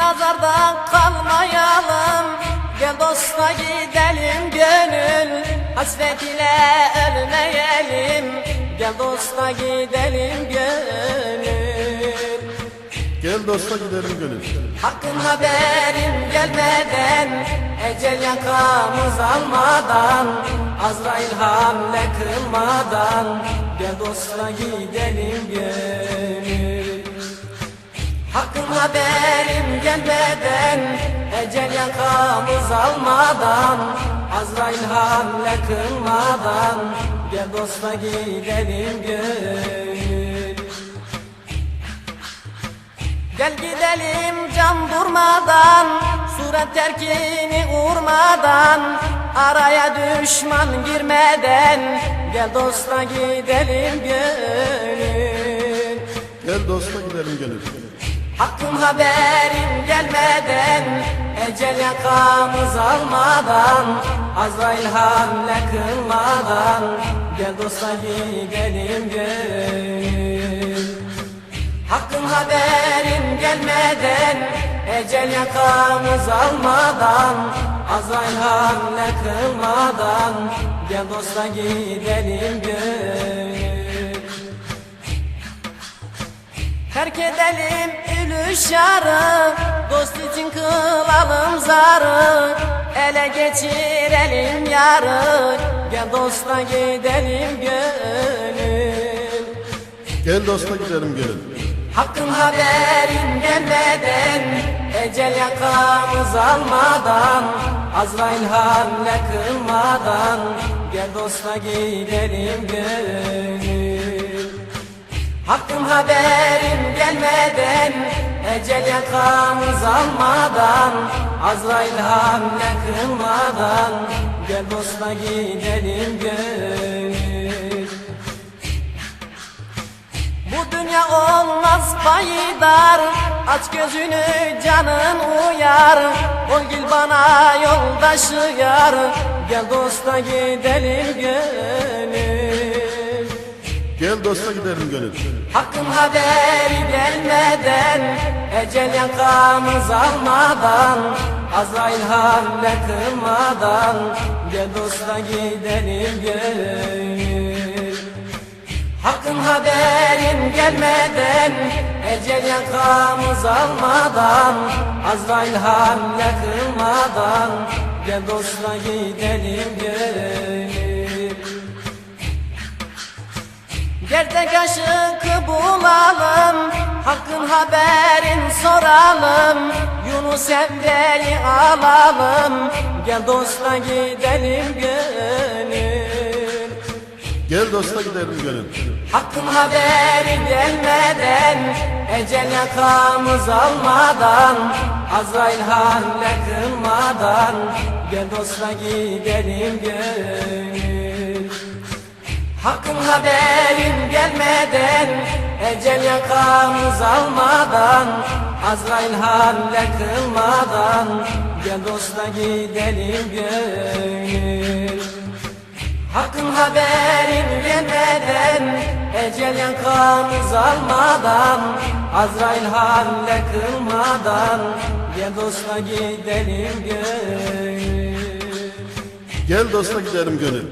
nazardan kalmayalım. Gel dosta gidelim gönül Hasret ile ölmeyelim. Gel dosta gidelim gönül. Gel dosta gidelim gönül. Hakkın haberim gelmeden Ecel yakamız almadan Azrail hamle kılmadan Gel dosta gidelim gönül Haberim gelmeden Ecel yakamız almadan Azrail hamle kılmadan Gel dosta gidelim gönül Gel gidelim can durmadan Suret terkini vurmadan Araya düşman girmeden Gel dosta gidelim gönül Gel dosta gidelim gönül. Hakkım haberim gelmeden Ecel yakamız almadan Azrail hamle kılmadan Gel dosta gidelim gönül Hakkın haberim gelmeden Ecel yakamız almadan Azrail hamle kılmadan Gel dosta gidelim gönül Terk edelim ülüş yarı Dost için kılalım zarı. Ele geçirelim yarı Gel dosta gidelim gönül. Gel dosta gidelim gönül. Hakkın haberin gelmeden Ecel yakamız almadan Azrail hamle kılmadan Gel dosta gidelim gönül. Hakkın haberin gelmeden Ecel yakamız almadan Azrail hamle kılmadan Gel dosta gidelim gönül bu dünya olmaz payidar Aç gözünü canın uyar. Ol gül bana yoldaşı yar Gel dosta gidelim gönül Gel dosta gidelim gönül. Hakkın haberi gelmeden Ecel yakamız almadan Azrail hamle kılmadan Gel dosta gidelim gönül Hakkın haberin gelmeden Ecel yakamız almadan Azrail hamle kılmadan Gel dosta gidelim gönül Gerçek aşıkı bulalım Hakkın haberin soralım. Yunus Emre'yi alalım Gel dosta gidelim gönül. Gel dosta gidelim gönül. Hakkın haberi gelmeden Ecel yakamız almadan Azrail hamle kılmadan Gel dosta gidelim gönül Hakkın haberin gelmeden Ecel yakamız almadan Azrail hamle kılmadan Gel dosta gidelim gönül Hakkın haberin gelmeden Ecel yakamız almadan Azrail hamle kılmadan Gel dosta gidelim gönül Gel dosta gidelim gönül.